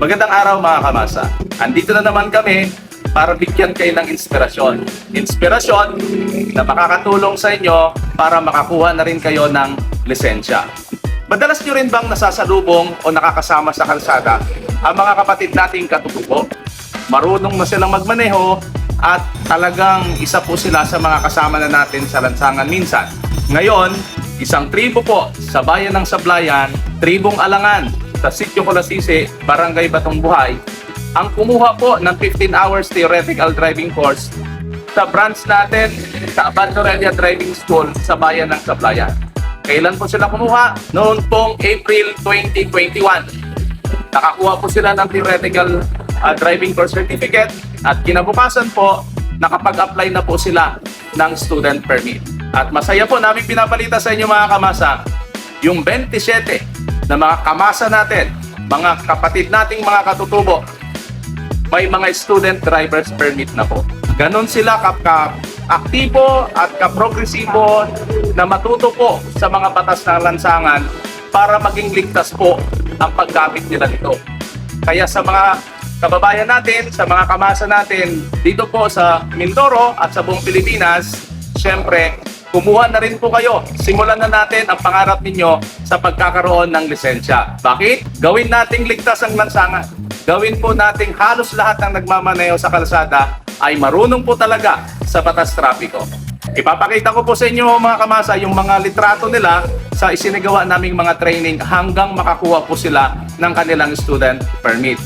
Magandang araw mga kamasa. Andito na naman kami para bigyan kayo ng inspirasyon. Inspirasyon na makakatulong sa inyo para makakuha na rin kayo ng lisensya. Madalas nyo rin bang nasasalubong o nakakasama sa kalsada ang mga kapatid nating katutubo? Marunong na silang magmaneho at talagang isa po sila sa mga kasama na natin sa lansangan minsan. Ngayon, isang tribo po sa bayan ng Sablayan, tribong Alangan, sa Sitio Colasise, Barangay Batong Buhay, ang kumuha po ng 15 hours theoretical driving course sa branch natin sa Abandorelia Driving School sa bayan ng Sablayan. Kailan po sila kumuha? Noon pong April 2021. Nakakuha po sila ng theoretical uh, driving course certificate at kinabukasan po, nakapag-apply na po sila ng student permit. At masaya po namin pinabalita sa inyo mga kamasa, yung 27 na mga kamasa natin, mga kapatid nating mga katutubo, may mga student driver's permit na po. Ganon sila ka, aktibo at kaprogresibo na matuto po sa mga batas ng lansangan para maging ligtas po ang paggamit nila nito. Kaya sa mga kababayan natin, sa mga kamasa natin dito po sa Mindoro at sa buong Pilipinas, syempre, kumuha na rin po kayo. Simulan na natin ang pangarap ninyo sa pagkakaroon ng lisensya. Bakit? Gawin nating ligtas ang lansangan. Gawin po nating halos lahat ng nagmamaneho sa kalsada ay marunong po talaga sa batas trapiko. Ipapakita ko po sa inyo mga kamasa yung mga litrato nila sa isinagawa naming mga training hanggang makakuha po sila ng kanilang student permit.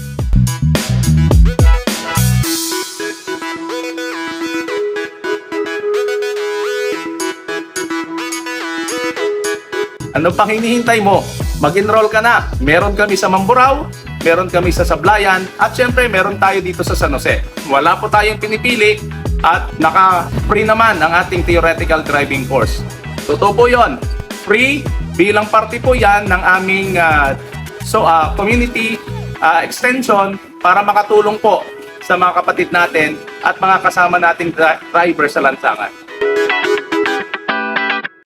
Ano pang hinihintay mo? Mag-enroll ka na. Meron kami sa Mamburao, meron kami sa Sablayan, at syempre meron tayo dito sa San Jose. Wala po tayong pinipili at naka-free naman ang ating theoretical driving course. Totoo po yun. Free bilang parte po yan ng aming ah, so, ah, community ah, extension para makatulong po sa mga kapatid natin at mga kasama nating dri- driver sa lansangan.